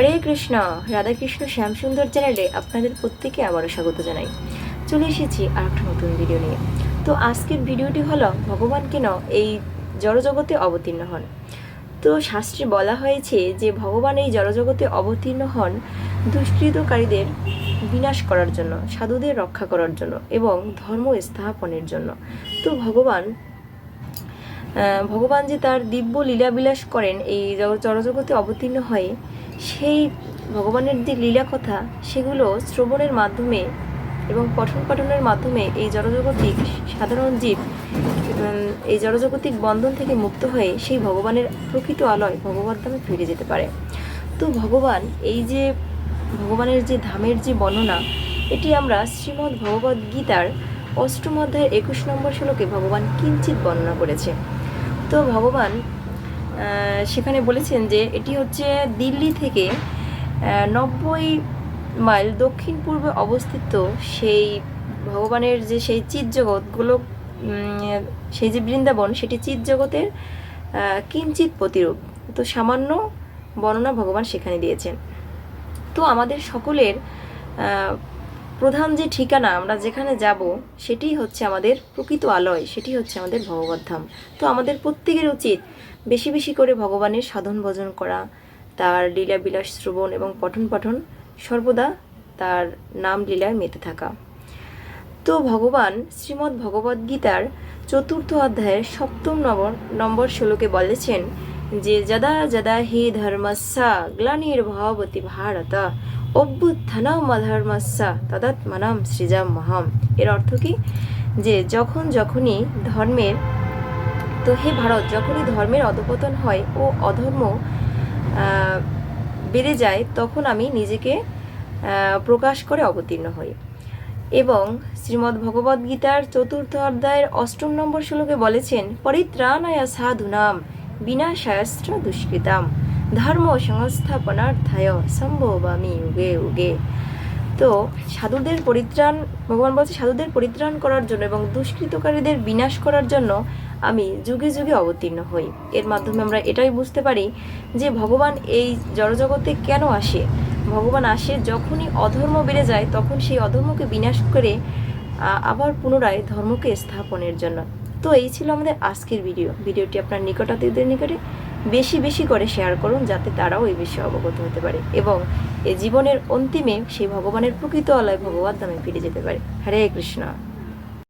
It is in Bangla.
হরে কৃষ্ণ, রাধাকৃষ্ণ শ্যামসুন্দর চ্যানেলে আপনাদের প্রত্যেকে আবারও স্বাগত জানাই। চলে এসেছি আর একটা নতুন ভিডিও নিয়ে। তো আজকের ভিডিওটি হলো, ভগবান কেন এই জড়জগতে অবতীর্ণ হন? তো শাস্ত্রে বলা হয়েছে যে, ভগবান এই জড়জগতে অবতীর্ণ হন দুষ্কৃতকারীদের বিনাশ করার জন্য, সাধুদের রক্ষা করার জন্য এবং ধর্ম স্থাপনের জন্য। তো ভগবান ভগবান যে তার দিব্য লীলাবিলাস করেন, এই জগ- জড়জগতে অবতীর্ণ হয়ে, সেই ভগবানের যে লীলা কথা, সেগুলো শ্রবণের মাধ্যমে এবং পঠন পাঠনের মাধ্যমে এই জড়জগতিক সাধারণ জীব এই জড়জগতিক বন্ধন থেকে মুক্ত হয়ে সেই ভগবানের প্রকৃত আলয় ভগবত ধামে ফিরে যেতে পারে। তো ভগবান, এই যে ভগবানের যে ধামের যে বর্ণনা, এটি আমরা শ্রীমদ্ ভগবদ্ গীতার অষ্টম অধ্যায়ের একুশ নম্বর শ্লোকে ভগবান কিঞ্চিত বর্ণনা করেছে। তো ভগবান সেখানে বলেছেন যে এটি হচ্ছে দিল্লি থেকে নব্বই মাইল দক্ষিণ পূর্বে অবস্থিত সেই ভগবানের যে সেই চিৎ জগৎ গোলক উম, সেই যে বৃন্দাবন সেটি চিৎ জগতের আহ, কিঞ্চিত প্রতিরূপ। তো সামান্য বর্ণনা ভগবান সেখানে দিয়েছেন। তো আমাদের সকলের প্রধান যে ঠিকানা আমরা যেখানে যাব সেটি হচ্ছে আমাদের প্রকৃত আলয়, সেটি হচ্ছে আমাদের ভগবত ধাম। তো আমাদের প্রত্যেকের উচিত বেশি বেশি করে ভগবানের সাধন ভজন করা, তার লীলা বিলাস শ্রবণ এবং পঠন পঠন সর্বদা তার নাম লীলায় মেতে থাকা। তো ভগবান শ্রীমদ্ ভগবদ্ গীতার চতুর্থ অধ্যায়ের সপ্তম নম্বর নম্বর শ্লোকে বলেছেন যে, যদা যদা হি ধর্মস্যা গ্লানির্ভবতি ভারত অভ্যুত্থানম অধর্মস্যা তদাত্মনাম সৃজাম মহাম। এর অর্থ কি? যে যখন যখনই ধর্মের, তো হে ভারত, যখনই ধর্মের অধপতন হয় ও অধর্ম বেড়ে যায়, তখন আমি নিজেকে প্রকাশ করে অবতীর্ণ হই। এবং শ্রীমদ্ ভগবদ্ গীতার চতুর্থ অধ্যায়ের অষ্টম নম্বর শ্লোকে বলেছেন, পরিত্রাণায় সাধুনাম বিনাশায়স্ত্র দুষ্কৃতাম। ধর্ম সংস্থাপনার্থায় সম্ভবামি উগে উগে। তো সাধুদের পরিত্রাণ, ভগবান বলছে সাধুদের পরিত্রাণ করার জন্য এবং দুষ্কৃতকারীদের বিনাশ করার জন্য আমি যুগে যুগে অবতীর্ণ হই। এর মাধ্যমে আমরা এটাই বুঝতে পারি যে ভগবান এই জড়জগতে কেন আসে? ভগবান আসে যখনই অধর্ম বেড়ে যায়, তখন সেই অধর্মকে বিনাশ করে আবার পুনরায় ধর্মকে স্থাপনের জন্য। তো এই ছিল আমাদের আজকের ভিডিও। ভিডিওটি আপনার নিকটাত্মীয়দের নিকটে। বেশি বেশি করে শেয়ার করুন যাতে তারাও এই বিষয়ে অবগত হতে পারে এবং এ জীবনের অন্তিমে সেই ভগবানের প্রকৃত আলয় ভগবত ধামে ফিরে যেতে পারে। হরে কৃষ্ণ।